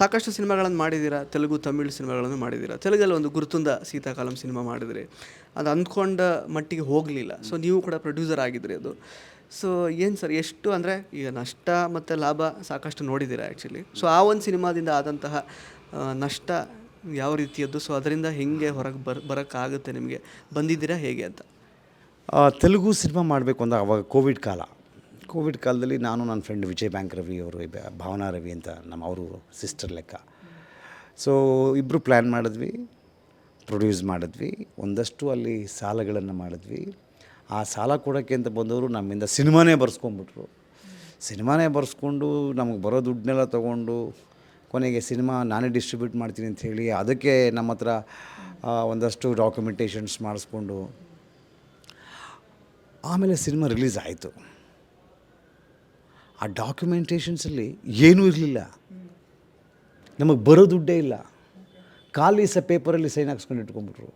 ಸಾಕಷ್ಟು ಸಿನಿಮಾಗಳನ್ನು ಮಾಡಿದ್ದೀರಾ? ತೆಲುಗು, ತಮಿಳು ಸಿನಿಮಾಗಳನ್ನು ಮಾಡಿದ್ದೀರಾ? ತೆಲುಗಲ್ಲಿ ಒಂದು ಗುರುತುಂದ ಸೀತಾಕಾಲಂ ಸಿನಿಮಾ ಮಾಡಿದ್ರಿ. ಅದು ಅಂದ್ಕೊಂಡ ಮಟ್ಟಿಗೆ ಹೋಗಲಿಲ್ಲ. ಸೊ ನೀವು ಕೂಡ ಪ್ರೊಡ್ಯೂಸರ್ ಆಗಿದ್ರಿ ಅದು. ಸೊ ಏನು ಸರ್, ಎಷ್ಟು ಅಂದರೆ, ಈಗ ನಷ್ಟ ಮತ್ತು ಲಾಭ ಸಾಕಷ್ಟು ನೋಡಿದ್ದೀರಾ ಆ್ಯಕ್ಚುಲಿ ಸೊ ಆ ಒಂದು ಸಿನಿಮಾದಿಂದ ಆದಂತಹ ನಷ್ಟ ಯಾವ ರೀತಿಯದ್ದು? ಸೊ ಅದರಿಂದ ಹೆಂಗೆ ಹೊರಗೆ ಬರ್, ಬರೋಕ್ಕಾಗುತ್ತೆ ನಿಮಗೆ? ಬಂದಿದ್ದೀರಾ ಹೇಗೆ ಅಂತ? ತೆಲುಗು ಸಿನಿಮಾ ಮಾಡಬೇಕು ಅಂದಾಗ ಅವಾಗ ಕೋವಿಡ್ ಕಾಲ. ಕೋವಿಡ್ ಕಾಲದಲ್ಲಿ ನಾನು ನನ್ನ ಫ್ರೆಂಡ್ ವಿಜಯ್ ಬ್ಯಾಂಕ್ ರವಿ ಅವರು ಭಾವನಾ ರವಿ ಅಂತ ನಮ್ಮ ಅವರು ಸಿಸ್ಟರ್ ಲೆಕ್ಕ. ಸೊ ಇಬ್ಬರು ಪ್ಲ್ಯಾನ್ ಮಾಡಿದ್ವಿ ಪ್ರೊಡ್ಯೂಸ್ ಮಾಡಿದ್ವಿ, ಒಂದಷ್ಟು ಅಲ್ಲಿ ಸಾಲಗಳನ್ನು ಮಾಡಿದ್ವಿ. ಆ ಸಾಲ ಕೊಡೋಕ್ಕೆ ಅಂತ ಬಂದವರು ನಮ್ಮಿಂದ ಸಿನಿಮಾನೇ ಬರ್ಸ್ಕೊಂಬಿಟ್ರು ಸಿನಿಮಾನೇ ಬರ್ಸ್ಕೊಂಡು ನಮಗೆ ಬರೋ ದುಡ್ಡನ್ನೆಲ್ಲ ತೊಗೊಂಡು ಕೊನೆಗೆ ಸಿನಿಮಾ ನಾನೇ ಡಿಸ್ಟ್ರಿಬ್ಯೂಟ್ ಮಾಡ್ತೀನಿ ಅಂತ ಹೇಳಿ ಅದಕ್ಕೆ ನಮ್ಮ ಹತ್ರ ಒಂದಷ್ಟು ಡಾಕ್ಯುಮೆಂಟೇಷನ್ಸ್ ಮಾಡಿಸ್ಕೊಂಡು ಆಮೇಲೆ ಸಿನಿಮಾ ರಿಲೀಸ್ ಆಯಿತು. ಆ ಡಾಕ್ಯುಮೆಂಟೇಷನ್ಸಲ್ಲಿ ಏನೂ ಇರಲಿಲ್ಲ. ನಮಗೆ ಬರೋ ದುಡ್ಡೇ ಇಲ್ಲ. ಖಾಲಿ ಸ ಪೇಪರಲ್ಲಿ ಸೈನ್ ಹಾಕ್ಸ್ಕೊಂಡು ಇಟ್ಕೊಂಡ್ಬಿಟ್ರು.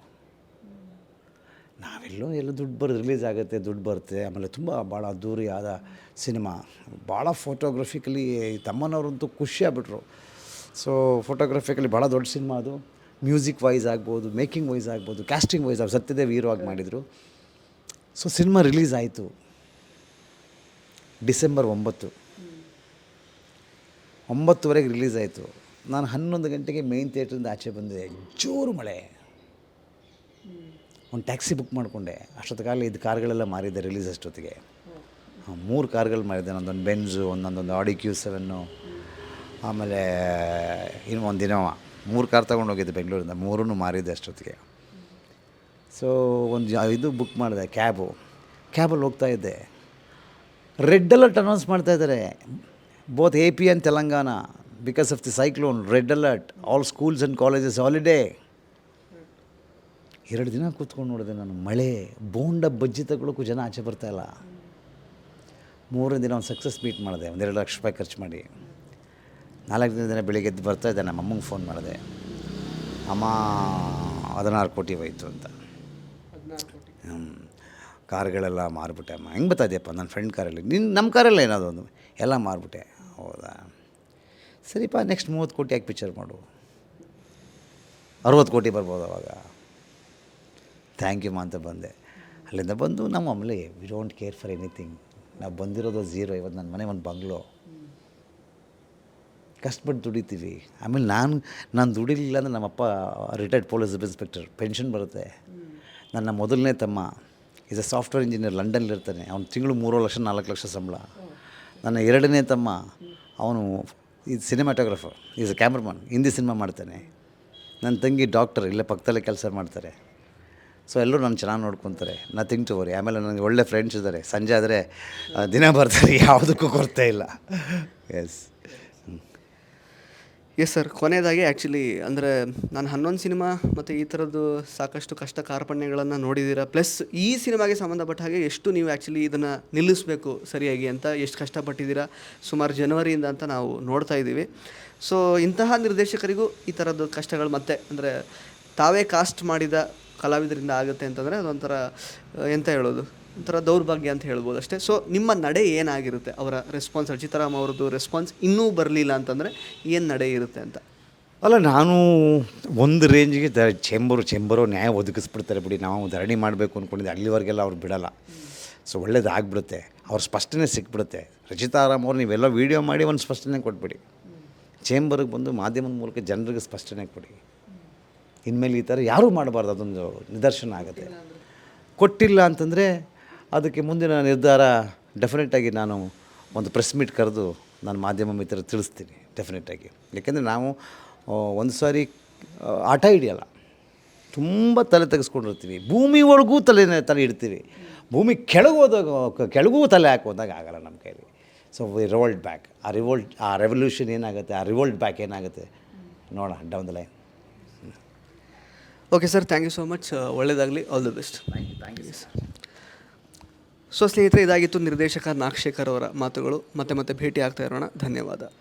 ನಾವೆಲ್ಲೋ ಎಲ್ಲ ದುಡ್ಡು ಬರೋದು ರಿಲೀಸ್ ಆಗುತ್ತೆ, ದುಡ್ಡು ಬರುತ್ತೆ. ಆಮೇಲೆ ತುಂಬ ಭಾಳ ಆದ ಸಿನಿಮಾ. ಭಾಳ ಫೋಟೋಗ್ರಫಿಕಲಿ ತಮ್ಮನವರಂತೂ ಖುಷಿ ಆಗ್ಬಿಟ್ರು. ಸೊ ಫೋಟೋಗ್ರಫಿಕಲಿ ಭಾಳ ದೊಡ್ಡ ಸಿನಿಮಾ ಅದು. ಮ್ಯೂಸಿಕ್ ವೈಸ್ ಆಗ್ಬೋದು ಮೇಕಿಂಗ್ ವೈಸ್ ಆಗ್ಬೋದು ಕ್ಯಾಸ್ಟಿಂಗ್ ವೈಸ್ ಸತ್ಯದೇವ್ ಹೀರೋ ಆಗಿ ಮಾಡಿದರು. ಸೊ ಸಿನಿಮಾ ರಿಲೀಸ್ ಆಯಿತು. ಡಿಸೆಂಬರ್ ಒಂಬತ್ತು. ಒಂಬತ್ತುವರೆಗೆ ರಿಲೀಸ್ ಆಯಿತು. ನಾನು ಹನ್ನೊಂದು ಗಂಟೆಗೆ ಮೇನ್ ಥಿಯೇಟ್ರಿಂದ ಆಚೆ ಬಂದೆ. ಜೋರು ಮಳೆ. ಒಂದು ಟ್ಯಾಕ್ಸಿ ಬುಕ್ ಮಾಡಿಕೊಂಡೆ. ಕಾಲ ಇದು ಕಾರ್ಗಳೆಲ್ಲ ಮಾರಿದ್ದೆ ರಿಲೀಸ್ ಅಷ್ಟೊತ್ತಿಗೆ. ಹಾಂ ಮೂರು ಕಾರ್ಗಳು ಮಾರಿದ್ದೆ ನಂದೊಂದು ಬೆನ್ಸು ಒಂದೊಂದೊಂದು ಆಡಿ ಕ್ಯೂ ಸೆವೆನ್ನು ಆಮೇಲೆ ಇನ್ನು ಒಂದು ದಿನ ಮೂರು ಕಾರ್ ತೊಗೊಂಡು ಹೋಗಿದ್ದೆ ಬೆಂಗಳೂರಿಂದ. ಮೂರೂ ಮಾರಿದ್ದೆ ಅಷ್ಟೊತ್ತಿಗೆ. ಸೊ ಒಂದು ಇದು ಬುಕ್ ಮಾಡಿದೆ ಕ್ಯಾಬು ಕ್ಯಾಬಲ್ಲಿ ಹೋಗ್ತಾ ಇದ್ದೆ. ರೆಡ್ ಅಲರ್ಟ್ ಅನೌನ್ಸ್ ಮಾಡ್ತಾ both A P and Telangana because of the cyclone red alert all schools and colleges holiday ಎರಡು ದಿನ ಕೂತ್ಕೊಂಡು ನೋಡಿದೆ ನಾನು ಮಳೆ ಬೋಂಡ ಬಜ್ಜಿ ತಗೊಳ್ಳೋಕ್ಕೂ ಜನ ಆಚೆ ಬರ್ತಾಯಿಲ್ಲ ಮೂರನೇ ದಿನ ಒಂದು ಸಕ್ಸಸ್ ಮೀಟ್ ಮಾಡಿದೆ ಒಂದೆರಡು ಲಕ್ಷ ರೂಪಾಯಿ ಖರ್ಚು ಮಾಡಿ. ನಾಲ್ಕು ದಿನ ಬೆಳಿಗ್ಗೆ ಎದ್ದು ಬರ್ತಾ ಇದ್ದೆ ನಮ್ಮ ಅಮ್ಮಂಗೆ ಫೋನ್ ಮಾಡಿದೆ. ಅಮ್ಮ ಹದಿನಾರು ಕೋಟಿ ಹೋಯ್ತು ಅಂತ. ಕಾರ್ಗಳೆಲ್ಲ ಮಾರ್ಬಿಟ್ಟೆ ಅಮ್ಮ. ಹೆಂಗೆ ಬತ್ತಾಯಿದೆಯಪ್ಪ ನನ್ನ ಫ್ರೆಂಡ್ ಕಾರಲ್ಲಿ? ನಿನ್ನ ನಮ್ಮ ಕಾರಲ್ಲ ಒಂದು? ಎಲ್ಲ ಮಾರ್ಬಿಟ್ಟೆ. ಹೌದಾ? ಸರಿಪ್ಪ ನೆಕ್ಸ್ಟ್ ಮೂವತ್ತು ಕೋಟಿ ಯಾಕೆ ಪಿಕ್ಚರ್ ಮಾಡು? ಅರವತ್ತು ಕೋಟಿ ಬರ್ಬೋದು ಅವಾಗ. ಥ್ಯಾಂಕ್ ಯು ಮಾ ಅಂತ ಬಂದೆ. ಅಲ್ಲಿಂದ ಬಂದು ನಮ್ಮ ಅಮ್ಮಲಿ we don't care for anything ನಾವು ಬಂದಿರೋದು ಝೀರೋ ಇವತ್ತು ನನ್ನ ಮನೆ ಒಂದು ಬಂಗ್ಲೋ. ಕಷ್ಟಪಟ್ಟು ದುಡಿತೀವಿ. ಆಮೇಲೆ ನಾನು ನಾನು ದುಡಿಲಿಲ್ಲ ಅಂದರೆ ನಮ್ಮಪ್ಪ retired police sub inspector pension ಬರುತ್ತೆ. ನನ್ನ ಮೊದಲನೇ ತಮ್ಮ. ಈಸ್ ಅ ಸಾಫ್ಟ್ವೇರ್ ಇಂಜಿನಿಯರ್ ಲಂಡನ್ಲಿರ್ತಾನೆ ಅವ್ನು ತಿಂಗಳು ಮೂರು ಲಕ್ಷ ನಾಲ್ಕು ಲಕ್ಷ ಸಂಬಳ. ನನ್ನ ಎರಡನೇ ತಮ್ಮ. ಅವನು ಇದು cinematographer is a cameraman Hindi cinema ಮಾಡ್ತಾನೆ. ನನ್ನ ತಂಗಿ ಡಾಕ್ಟರ್ ಇಲ್ಲೇ ಪಕ್ಕದಲ್ಲೇ ಕೆಲಸ ಮಾಡ್ತಾರೆ. ಸೊ ಎಲ್ಲರೂ ನಾನು ಚೆನ್ನಾಗಿ ನೋಡ್ಕೊತಾರೆ. ನಥಿಂಗ್ ಟು ವರಿ ಆಮೇಲೆ ನನಗೆ ಒಳ್ಳೆ ಫ್ರೆಂಡ್ಸ್ ಇದ್ದಾರೆ. ಸಂಜೆ ಆದರೆ ದಿನ ಬರ್ತಾರೆ, ಯಾವುದಕ್ಕೂ ಕೊರತೆ ಇಲ್ಲ. ಎಸ್ ಎಸ್ ಸರ್ ಕೊನೆಯದಾಗಿ ಆ್ಯಕ್ಚುಲಿ ಅಂದರೆ ನಾನು ಹನ್ನೊಂದು ಸಿನಿಮಾ ಮತ್ತು ಈ ಥರದ್ದು ಸಾಕಷ್ಟು ಕಷ್ಟ ಕಾರ್ಪಣ್ಯಗಳನ್ನು ನೋಡಿದ್ದೀರಾ ಪ್ಲಸ್ ಈ ಸಿನಿಮಾಗೆ ಸಂಬಂಧಪಟ್ಟ ಹಾಗೆ ಎಷ್ಟು ನೀವು ಆ್ಯಕ್ಚುಲಿ ಇದನ್ನು ನಿಲ್ಲಿಸಬೇಕು ಸರಿಯಾಗಿ ಅಂತ ಎಷ್ಟು ಕಷ್ಟಪಟ್ಟಿದ್ದೀರಾ ಸುಮಾರು ಜನವರಿಯಿಂದ ಅಂತ ನಾವು ನೋಡ್ತಾ ಇದ್ದೀವಿ. ಸೊ ಇಂತಹ ನಿರ್ದೇಶಕರಿಗೂ ಈ ಥರದ್ದು ಕಷ್ಟಗಳು ಮತ್ತೆ ಅಂದರೆ ತಾವೇ ಕಾಸ್ಟ್ ಮಾಡಿದ ಕಲಾವಿದರಿಂದ ಆಗುತ್ತೆ ಅಂತಂದರೆ ಅದೊಂಥರ, ಎಂತ ಹೇಳೋದು? ಒಂಥರ ದೌರ್ಭಾಗ್ಯ ಅಂತ ಹೇಳ್ಬೋದು ಅಷ್ಟೇ. ಸೊ ನಿಮ್ಮ ನಡೆ ಏನಾಗಿರುತ್ತೆ? ಅವರ ರೆಸ್ಪಾನ್ಸ್ ಅಜಿತಾರಾಮ್ ಅವ್ರದ್ದು ರೆಸ್ಪಾನ್ಸ್ ಇನ್ನೂ ಬರಲಿಲ್ಲ ಅಂತಂದರೆ ಏನು ನಡೆ ಇರುತ್ತೆ ಅಂತ? ಅಲ್ಲ ನಾನು ಒಂದು ರೇಂಜಿಗೆ ದ ಚೇಂಬರು ಚೇಂಬರು ನ್ಯಾಯ ಒದಗಿಸ್ಬಿಡ್ತಾರೆ ಬಿಡಿ. ನಾವು ಧರಣಿ ಮಾಡಬೇಕು ಅಂದ್ಕೊಂಡಿದ್ದೆ ಅಲ್ಲಿವರೆಗೆಲ್ಲ ಅವ್ರು ಬಿಡಲ್ಲ. ಸೊ ಒಳ್ಳೇದಾಗ್ಬಿಡುತ್ತೆ ಅವ್ರ ಸ್ಪಷ್ಟನೆ ಸಿಕ್ಬಿಡುತ್ತೆ. ರಚಿತಾರಾಮ್ ಅವ್ರು ನೀವೆಲ್ಲ ವೀಡಿಯೋ ಮಾಡಿ ಒಂದು ಸ್ಪಷ್ಟನೆ ಕೊಟ್ಬಿಡಿ. ಚೇಂಬರ್ಗೆ ಬಂದು ಮಾಧ್ಯಮದ ಮೂಲಕ ಜನರಿಗೆ ಸ್ಪಷ್ಟನೆ ಕೊಡಿ. ಇನ್ಮೇಲೆ ಈ ಥರ ಯಾರೂ ಮಾಡಬಾರ್ದು. ಅದೊಂದು ನಿದರ್ಶನ ಆಗುತ್ತೆ. ಕೊಟ್ಟಿಲ್ಲ ಅಂತಂದರೆ ಅದಕ್ಕೆ ಮುಂದಿನ ನಿರ್ಧಾರ ಡೆಫಿನೆಟಾಗಿ ನಾನು ಒಂದು ಪ್ರೆಸ್ ಮೀಟ್ ಕರೆದು ನಾನು ಮಾಧ್ಯಮ ಮಿತ್ರ ತಿಳಿಸ್ತೀನಿ ಡೆಫಿನೆಟಾಗಿ ಯಾಕೆಂದರೆ ನಾವು ಒಂದು ಸಾರಿ ಆಟ ಹಿಡಿಯಲ್ಲ. ತುಂಬ ತಲೆ ತೆಗೆಸ್ಕೊಂಡಿರ್ತೀವಿ ಭೂಮಿ ಒಳಗೂ ತಲೆ ತಲೆ ಇಡ್ತೀವಿ ಭೂಮಿ ಕೆಳಗೆ ಹೋದಾಗ ಕೆಳಗೂ ತಲೆ ಹಾಕೋದಾಗ ಆಗಲ್ಲ ನಮ್ಮ ಕೈಲಿ. ಸೊ ವಿ ರಿವೋಲ್ಟ್ ಬ್ಯಾಕ್ ಆ ರಿವೋಲ್ಟ್ ಆ ರೆವಲ್ಯೂಷನ್ ಏನಾಗುತ್ತೆ ಆ ರಿವೋಲ್ಟ್ ಬ್ಯಾಕ್ ಏನಾಗುತ್ತೆ ನೋಡೋಣ down the line okay sir thank you so much ಒಳ್ಳೆಯದಾಗಲಿ all the best thank you thank you sir so ಸ್ನೇಹಿತರೆ ಇದಾಗಿತ್ತು ನಿರ್ದೇಶಕ ನಾಗಶೇಖರ್ ಅವರ ಮಾತುಗಳು. ಮತ್ತೆ ಮತ್ತೆ ಭೇಟಿ ಆಗ್ತಾ ಇರೋಣ. ಧನ್ಯವಾದ.